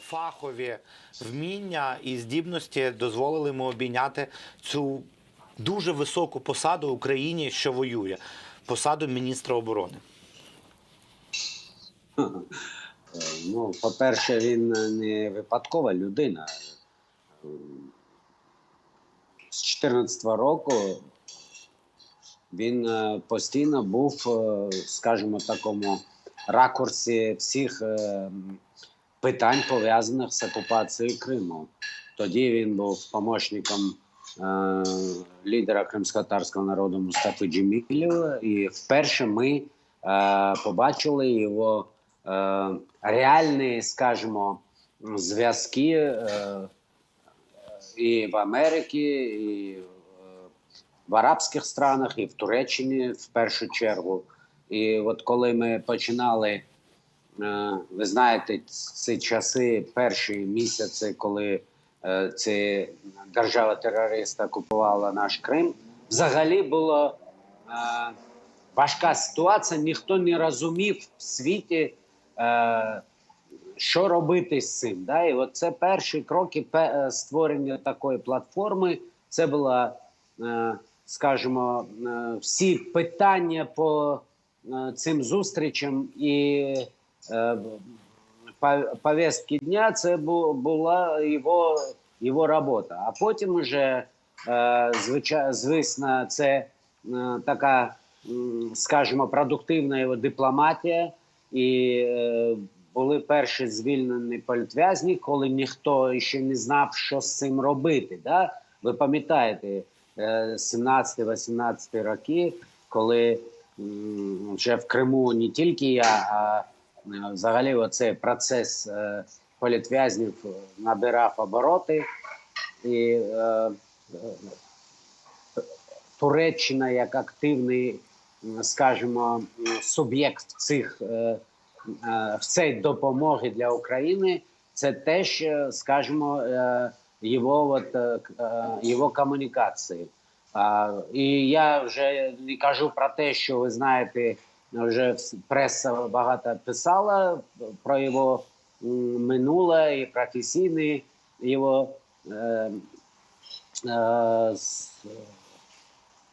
фахові вміння і здібності дозволили йому обійняти цю дуже високу посаду Україні, що воює посаду міністра оборони. Ну, по-перше, він не випадкова людина. З 14 року він е, постійно був, е, скажімо, такому ракурсі всіх е, питань, пов'язаних з окупацією Криму. Тоді він був помічником е, лідера кримськотарського народу Мустафи Джемілєва. І вперше ми е, побачили його е, реальні, скажімо, зв'язки е, і в Америці, і е, в арабських странах, і в Туреччині в першу чергу. І от коли ми починали, ви знаєте, ці часи, перші місяці, коли е, ці держава-терорист окупувала наш Крим, взагалі було е, важка ситуація. Ніхто не розумів в світі, е, що робити з цим. І от це перші кроки е, створення такої платформи. Це була, е, скажімо, е, всі питання по е, цим зустрічам і е, повестки дня. Це була його, його робота. А потім вже, е, звичайно, звісно, це е, така, скажімо, продуктивна його дипломатія. І е, були перші звільнені політв'язні, коли ніхто ще не знав, що з цим робити. Да? Ви пам'ятаєте, е, 17-18 роки, коли вже в Криму не тільки я, а е, взагалі оцей процес е, політв'язнів набирав обороти. І е, е, Туреччина як активний, скажімо, суб'єкт цих е, е, в цій допомоги для України, це теж, е, скажімо, е, його, от, е, е, його комунікації. І я вже не кажу про те, що ви знаєте, вже вс- преса багато писала про його минуле і професійне його е, е, с-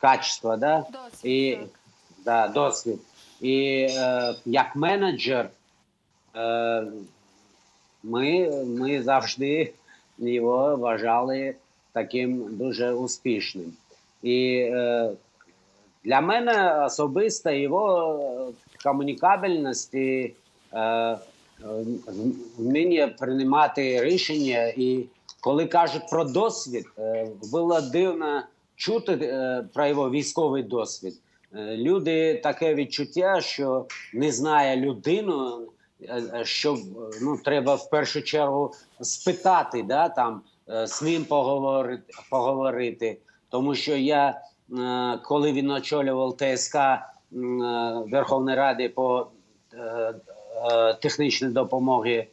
качество, да? Досвід, І, так. да, досвід. І е, як менеджер е, ми, ми завжди його вважали таким дуже успішним. І е, для мене особисто його е, комунікабельність і е, е, вміння приймати рішення. І коли кажуть про досвід, е, було дивно чути е, про його військовий досвід. Е, Люди таке відчуття, що не знає людину, е, що ну, треба в першу чергу спитати, да, там, е, з ним поговорити, поговорити. Тому що я, коли він очолював ТСК е, Верховної Ради по е, е, технічній допомоги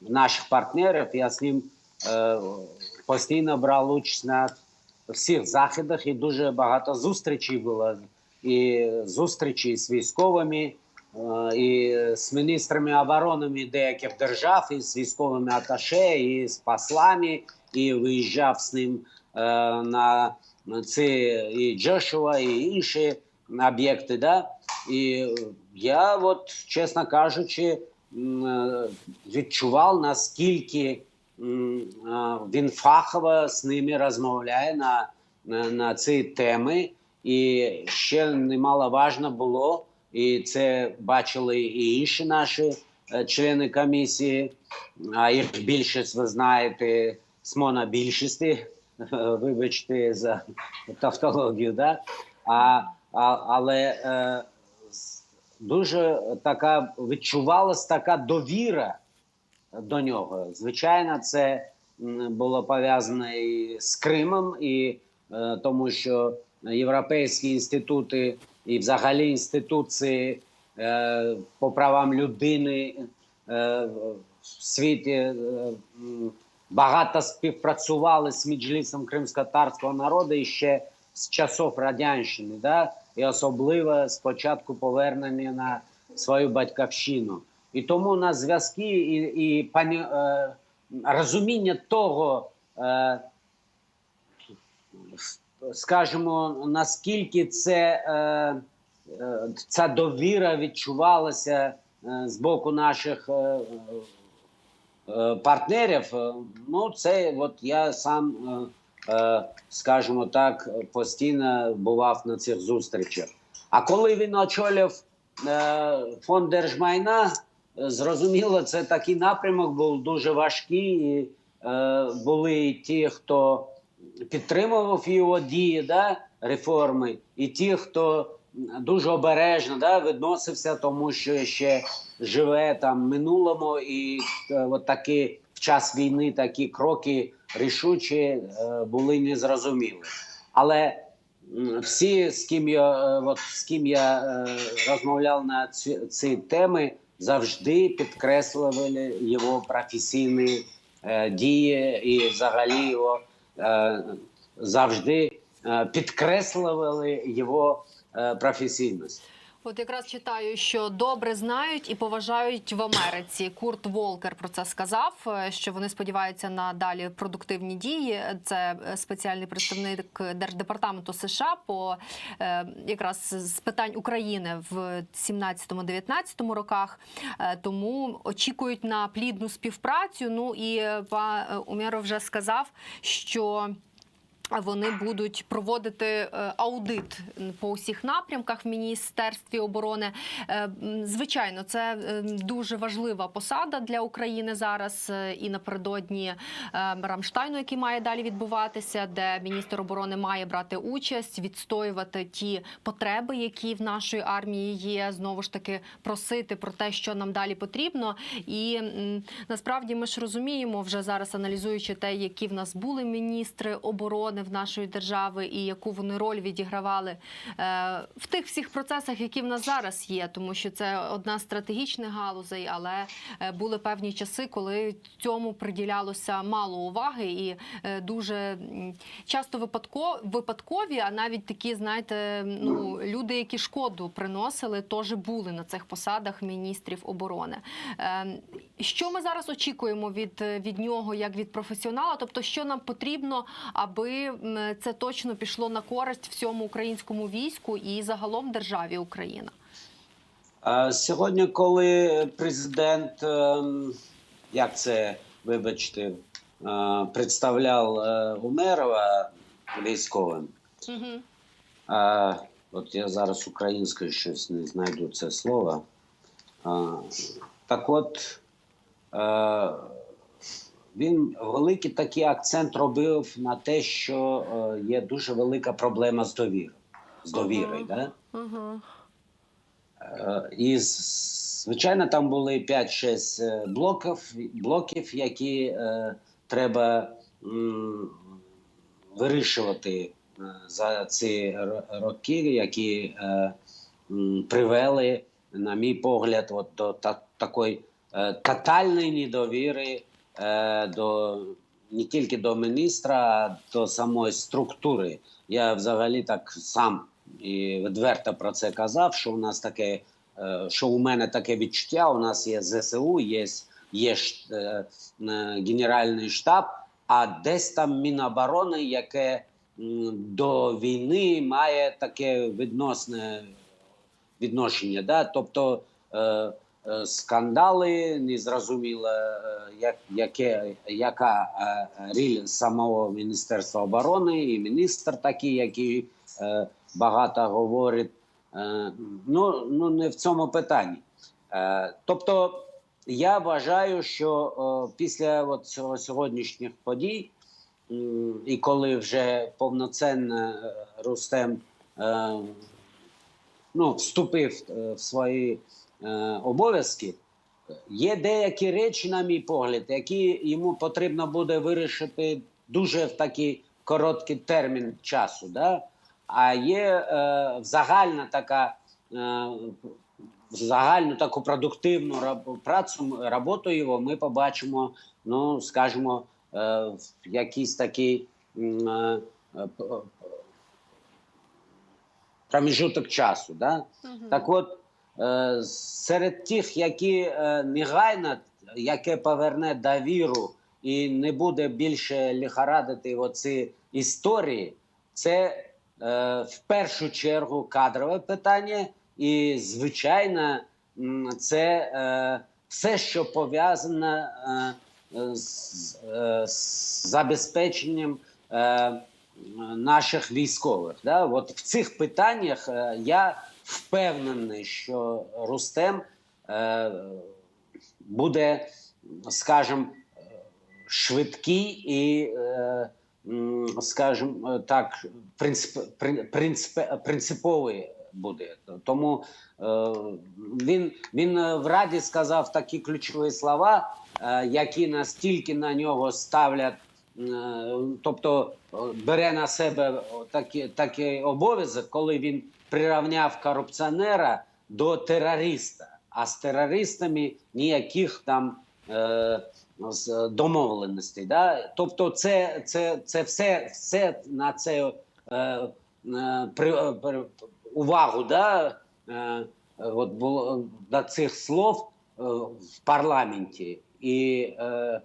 наших партнерів, я з ним е, постійно брав участь на всіх заходах і дуже багато зустрічей було. І зустрічі з військовими, е, і з міністрами оборони деяких держав, і з військовими аташе, і з послами, і виїжджав з ним е, на ці і Джошуа, і інші об'єкти. Да? І я, от, чесно кажучи, е, відчував, наскільки е, він фахово з ними розмовляє на, на, на ці теми. І ще немало важно було, і це бачили і інші наші е, члени комісії, а їх більшість, ви знаєте, з монобільшості, вибачте за тавтологію, да? а, а, але е, дуже така відчувалась така довіра до нього. Звичайно, це було пов'язано і з Кримом, і е, тому що європейські інститути і взагалі інституції е, по правам людини е, в світі е, багато співпрацювали з Меджлісом кримсько-татарського народу ще з часов радянщини, да? і особливо з початку повернення на свою батьківщину. І тому на зв'язки і, і пані, е, розуміння того, е, скажімо, наскільки це, е, е, ця довіра відчувалася е, з боку наших е, партнерів, е, ну це от я сам, е, е, скажімо так, постійно бував на цих зустрічах. А коли він очолив е, фонд держмайна, е, зрозуміло, це такий напрямок був дуже важкий. І, е, були і ті, хто підтримував його дії, да, реформи, і ті, хто дуже обережно да, відносився, тому що ще живе там в минулому, і е, от такі в час війни такі кроки рішучі е, були незрозумілі. Але всі, з ким я, е, от, з ким я розмовляв на ці, ці теми, завжди підкреслювали його професійні дії і взагалі його завжди підкреслювали його е, професійність. От якраз читаю, що добре знають і поважають в Америці. Курт Волкер про це сказав. е, Що вони сподіваються на далі продуктивні дії. Це е, спеціальний представник держдепартаменту США по якраз з питань України в 17-19 роках. Тому очікують на плідну співпрацю. Ну і Умєров вже сказав, що. Вони будуть проводити е, аудит по усіх напрямках в міністерстві оборони. Е, Звичайно, це е, дуже важлива посада для України зараз і напередодні Рамштайну, який має далі відбуватися, де міністр оборони має брати участь, відстоювати ті потреби, які в нашої армії є. Знову ж таки просити про те, що нам далі потрібно. І насправді ми ж розуміємо вже зараз, аналізуючи те, які в нас були міністри оборони в нашої держави і яку вони роль відігравали е, в тих всіх процесах, які в нас зараз є, тому що це одна з стратегічних галузей, але е, були певні часи, коли цьому приділялося мало уваги, і е, дуже часто випадко, випадкові, а навіть такі, знаєте, ну люди, які шкоду приносили, теж були на цих посадах міністрів оборони. Що ми зараз очікуємо від, від нього, як від професіонала? Тобто, що нам потрібно, аби це точно пішло на користь всьому українському війську і загалом державі Україна? Сьогодні, коли президент, ем, як це вибачте, е, представляв е, Умерова військовим, Угу. а, от я зараз українською щось не знайду це слово. А, так от е, він великий такий акцент робив на те, що е, є дуже велика проблема з довірою. З довірою, да? Угу. І звичайно, там були 5-6 е, блоків, блоків, які е, треба м, вирішувати за ці роки, які е, м, привели, на мій погляд, от до та, такої е, тотальної недовіри до не тільки до міністра, до самої структури. Я взагалі так сам і відверто про це казав, що у нас таке, е, що у мене таке відчуття. У нас є ЗСУ, є, є е, е, Генеральний штаб, а десь там Міноборони, яке до війни має таке відносне відношення. Да? Тобто е, е, скандали, незрозуміло, е, як, яке, яка е, ріль самого Міністерства оборони, і міністр такий, який е, багато говорить. Е, ну, ну, не в цьому питанні. Е, тобто, я вважаю, що е, після от цього сьогоднішніх подій, і коли вже повноцінно е, Рустем е, ну, вступив е, в свої е, обов'язки, є деякі речі, на мій погляд, які йому потрібно буде вирішити дуже в такий короткий термін часу. Да? А є е, загальна така. Е, загальну таку продуктивну працю роботу його ми побачимо, ну скажімо, е, в якийсь такий е, е, проміжуток часу. Да? Так от, е, серед тих, які е, негайно, яке поверне довіру і не буде більше лихорадити оці історії, це е, в першу чергу кадрове питання, і звичайно, це е, все, що пов'язано е, з, е, забезпеченням е, наших військових. От в цих питаннях е, я впевнений, що Рустем е, буде, скажімо, е, швидкий і, е, скажімо так, принцип, прин- принцип, принциповий буде. Тому е, він, він е, в Раді сказав такі ключові слова, е, які настільки на нього ставлять, е, тобто е, бере на себе такий, такий обов'язок, коли він прирівняв корупціонера до терориста. А з терористами ніяких там е, домовленостей. Да? Тобто, це, це, це все, все на це е, е, при, при, увагу да? е, от було до цих слов е, в парламенті. І е,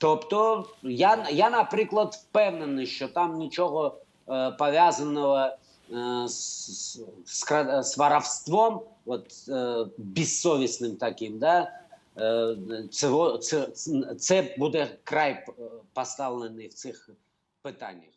тобто, я, я, наприклад, впевнений, що там нічого е, пов'язаного е, с, з, з, воровством, от, э, безсовісним таким, да? э, це, це, це буде край е, поставлений в цих питаннях.